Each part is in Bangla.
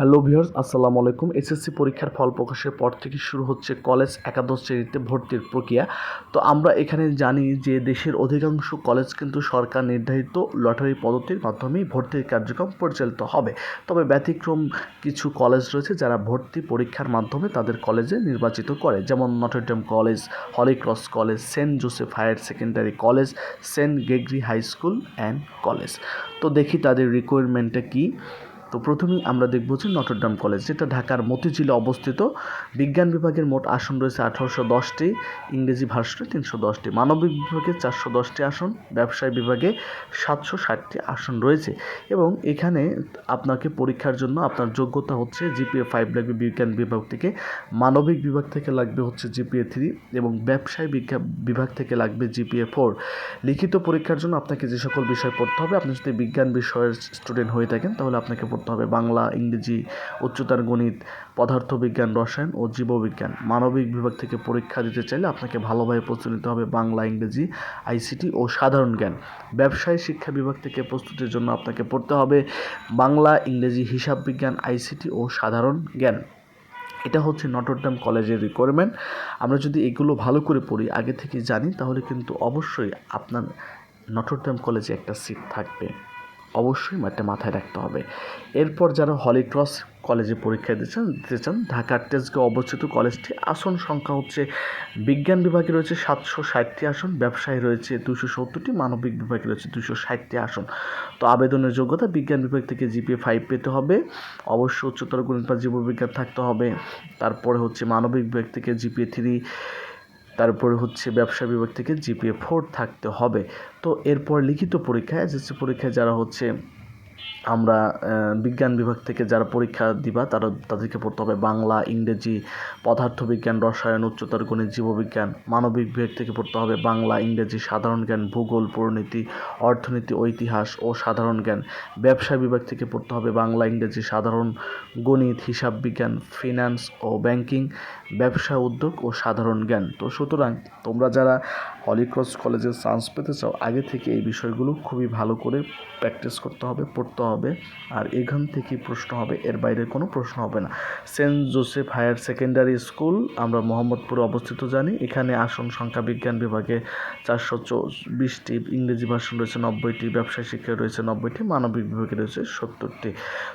হ্যালো ভিউয়ার্স, আসসালামু আলাইকুম। এসএসসি পরীক্ষার ফল প্রকাশের পর থেকে শুরু হচ্ছে কলেজ একাদশ শ্রেণীতে ভর্তির প্রক্রিয়া। তো আমরা এখানে জানি যে দেশের অধিকাংশ কলেজ কিন্তু সরকার নির্ধারিত লটারি পদ্ধতির মাধ্যমেই ভর্তির কার্যক্রম পরিচালিত হবে। তবে ব্যতিক্রম কিছু কলেজ রয়েছে যারা ভর্তি পরীক্ষার মাধ্যমে তাদের কলেজে নির্বাচিত করে। যেমন Notre Dame college Holy Cross college, Saint Joseph higher secondary college, Saint Gregory high school and college. তো দেখি তাদের রিকোয়ারমেন্টটা কী? তো প্রথমেই আমরা দেখব যে নটরডাম কলেজ, যেটা ঢাকার মতিঝিলে অবস্থিত। বিজ্ঞান বিভাগের মোট আসন রয়েছে আঠারোশো দশটি, ইংরেজি ভার্সনে তিনশো দশটি, মানবিক বিভাগে চারশো দশটি আসন, ব্যবসায় বিভাগে সাতশো ষাটটি আসন রয়েছে। এবং এখানে আপনাকে পরীক্ষার জন্য আপনার যোগ্যতা হচ্ছে জিপিএ ফাইভ লাগবে, বিজ্ঞান বিভাগ থেকে। মানবিক বিভাগ থেকে লাগবে হচ্ছে জিপিএ থ্রি এবং ব্যবসায় বিভাগ থেকে লাগবে জিপিএ ফোর। লিখিত পরীক্ষার জন্য আপনাকে যে সকল বিষয় পড়তে হবে, আপনি যদি বিজ্ঞান বিষয়ের স্টুডেন্ট হয়ে থাকেন, তাহলে আপনাকে পড়তে হবে। বাংলা, ইংরেজি, উচ্চতার গণিত, পদার্থবিজ্ঞান, রসায়ন ও জীববিজ্ঞান। মানবিক বিভাগ থেকে পরীক্ষা দিতে চাইলে আপনাকে ভালোভাবে প্রস্তুতি নিতে হবে বাংলা, ইংরেজি, আইসিটি ও সাধারণ জ্ঞান। ব্যবসায় শিক্ষা বিভাগ থেকে প্রস্তুতির জন্য আপনাকে পড়তে হবে বাংলা, ইংরেজি, হিসাব বিজ্ঞান, আইসিটি ও সাধারণ জ্ঞান। এটা হচ্ছে নটরডাম কলেজের রিকোয়ারমেন্ট আমরা যদি এগুলো ভালো করে পড়ি, আগে থেকে জানি, তাহলে কিন্তু অবশ্যই আপনার নটরডাম কলেজে একটা সিট থাকবে। অবশ্যই মাথায় রাখতে হবে। এরপর যারা হলিক্রস কলেজে পরীক্ষা দিচ্ছেন দিতে চান, ঢাকার তেজগাঁও অবস্থিত কলেজটি আসন সংখ্যা হচ্ছে, বিজ্ঞান বিভাগে রয়েছে সাতশো ষাটটি আসন, ব্যবসায় রয়েছে দুশো সত্তরটি, মানবিক বিভাগে রয়েছে দুশো ষাটটি আসন। তো আবেদনের যোগ্যতা বিজ্ঞান বিভাগ থেকে জিপিএ ফাইভ পেতে হবে। অবশ্য উচ্চতর গণিত বা জীববিজ্ঞান থাকতে হবে। তারপরে হচ্ছে মানবিক বিভাগ থেকে জিপিএ থ্রি তারপরে হচ্ছে ব্যবসা বিভাগ থেকে জিপিএ ফোর থাকতে হবে। তো এরপর লিখিত পরীক্ষায় এসএসসি পরীক্ষায় যারা হচ্ছে আমরা বিজ্ঞান বিভাগ থেকে যারা পরীক্ষা দিবা, তারা তাদেরকে পড়তে হবে বাংলা, ইংরেজি, পদার্থবিজ্ঞান, রসায়ন, উচ্চতর গণিত, জীববিজ্ঞান, মানবিক বিভাগ থেকে পড়তে হবে বাংলা, ইংরেজি, সাধারণ জ্ঞান, ভূগোল, পরিণতি, অর্থনীতি ঐতিহাস ও সাধারণ জ্ঞান। ব্যবসা বিভাগ থেকে পড়তে হবে বাংলা, ইংরেজি, সাধারণ গণিত, হিসাব বিজ্ঞান, ফিনান্স ও ব্যাংকিং, ব্যবসা উদ্যোগ ও সাধারণ জ্ঞান। তো সুতরাং তোমরা যারা হলিক্রস কলেজে চান্স পেতে চাও, আগে থেকে এই বিষয়গুলো খুবই ভালো করে প্র্যাকটিস করতে হবে, পড়তে হবে। আর এখান থেকে প্রশ্ন হবে, এর বাইরে কোনো প্রশ্ন হবে না। Saint Joseph higher secondary school, আমরা মোহাম্মদপুরে অবস্থিত জানি। এখানে আসন সংখ্যা বিজ্ঞান বিভাগে চারশো বিশটি ইংরেজি ভাষণ রয়েছে নব্বইটি, ব্যবসায় শিক্ষা রয়েছে নব্বইটি, মানবিক বিভাগে রয়েছে সত্তরটি।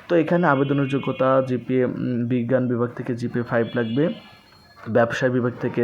তো এখানে আবেদনের যোগ্যতা, জিপিএ বিজ্ঞান বিভাগ থেকে জিপিএ ফাইভ লাগবে। ব্যবসায় বিভাগ থেকে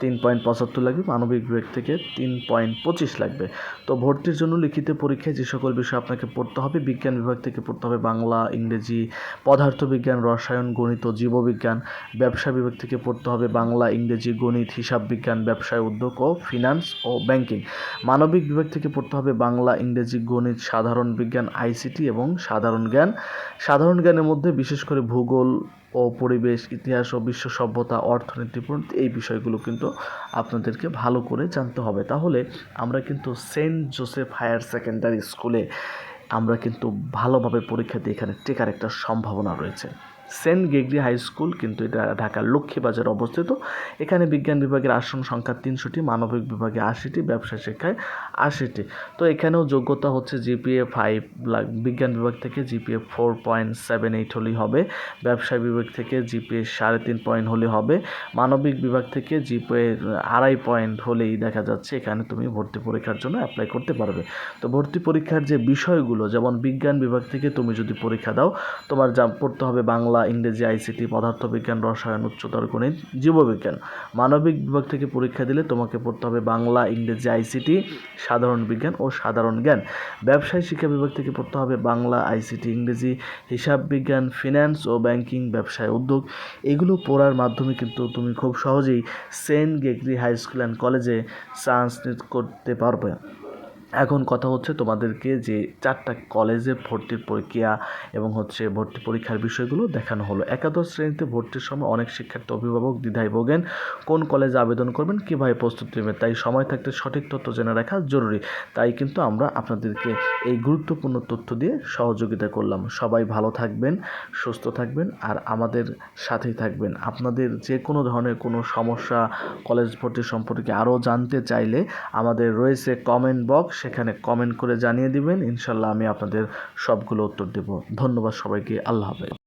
তিন পয়েন্ট পঁচাত্তর লাগবে, মানবিক বিভাগ থেকে তিন পয়েন্ট পঁচিশ লাগবে। তো ভর্তির জন্য লিখিত পরীক্ষায় যে সকল বিষয় আপনাকে পড়তে হবে, বিজ্ঞান বিভাগ থেকে পড়তে হবে বাংলা, ইংরেজি, পদার্থবিজ্ঞান, রসায়ন, গণিত, জীববিজ্ঞান, ব্যবসা বিভাগ থেকে পড়তে হবে বাংলা, ইংরেজি, গণিত, হিসাব বিজ্ঞান, ব্যবসায় উদ্যোগ ও ফিনান্স ও ব্যাংকিং মানবিক বিভাগ থেকে পড়তে হবে বাংলা, ইংরেজি, গণিত, সাধারণ বিজ্ঞান আইসিটি এবং সাধারণ জ্ঞান। সাধারণ জ্ঞানের মধ্যে বিশেষ করে ভূগোল ও পরিবেশ, ইতিহাস ও বিশ্ব সভ্যতা, অর্থনীতি প্রভৃতি এই বিষয়গুলো কিন্তু আপনাদেরকে ভালো করে জানতে হবে। তাহলে আমরা কিন্তু সেন্ট জোসেফ হায়ার সেকেন্ডারি স্কুলে আমরা কিন্তু ভালোভাবে পরীক্ষা দিয়ে এখানে টেকার একটা সম্ভাবনা রয়েছে। সেন্ট গেগরি হাই স্কুল, কিন্তু এটা ঢাকার লক্ষ্মীবাজারে অবস্থিত। এখানে বিজ্ঞান বিভাগের আসন সংখ্যা তিনশোটি, মানবিক বিভাগে আশিটি, ব্যবসা শিক্ষায় আশিটি। তো এখানেও যোগ্যতা হচ্ছে জিপিএ ফাইভ বিজ্ঞান বিভাগ থেকে GPA four point seven eight হলেই হবে, ব্যবসায় বিভাগ থেকে জিপিএ সাড়ে তিন পয়েন্ট হলে হবে, মানবিক বিভাগ থেকে জিপিএ আড়াই পয়েন্ট হলেই দেখা যাচ্ছে এখানে তুমি ভর্তি পরীক্ষার জন্য অ্যাপ্লাই করতে পারবে। তো ভর্তি পরীক্ষার যে বিষয়গুলো, যেমন বিজ্ঞান বিভাগ থেকে তুমি যদি পরীক্ষা দাও, তোমার যা পড়তে হবে বাংলা বাংলা, ইংরেজি, আইসিটি, পদার্থবিজ্ঞান, রসায়ন, উচ্চতর গণিত, জীববিজ্ঞান। মানবিক বিভাগ থেকে পরীক্ষা দিলে তোমাকে পড়তে হবে বাংলা, ইংরেজি, আইসিটি, সাধারণ বিজ্ঞান ও সাধারণ জ্ঞান। ব্যবসায় শিক্ষা বিভাগ থেকে পড়তে হবে বাংলা, আইসিটি, ইংরেজি, হিসাব বিজ্ঞান, ফিন্যান্স ও ব্যাংকিং, ব্যবসায় উদ্যোগ। এগুলো পড়ার মাধ্যমে কিন্তু তুমি খুব সহজেই Saint Gregory high school and কলেজে চান্স করতে পারবে। এখন কথা হচ্ছে তোমাদেরকে যে চারটা কলেজে ভর্তির প্রক্রিয়া এবং হচ্ছে ভর্তি পরীক্ষার বিষয়গুলো দেখানো হলো। একাদশ শ্রেণীতে ভর্তির সময় অনেক শিক্ষার্থী, অভিভাবক দ্বিধায় ভোগেন কোন কলেজে আবেদন করবেন, কীভাবে প্রস্তুতি নেবেন, তাই সময় থাকতে সঠিক তথ্য জেনে রাখা জরুরি। তাই কিন্তু আমরা আপনাদেরকে এই গুরুত্বপূর্ণ তথ্য দিয়ে সহযোগিতা করলাম। সবাই ভালো থাকবেন, সুস্থ থাকবেন আর আমাদের সাথেই থাকবেন। আপনাদের যে কোনো ধরনের কোনো সমস্যা, কলেজ ভর্তি সম্পর্কে আরও জানতে চাইলে আমাদের রয়েছে কমেন্ট বক্স সেখানে কমেন্ট করে জানিয়ে দিবেন। ইনশাল্লাহ আমি আপনাদের সবগুলো উত্তর দেব। ধন্যবাদ সবাইকে। আল্লাহ হাফেজ।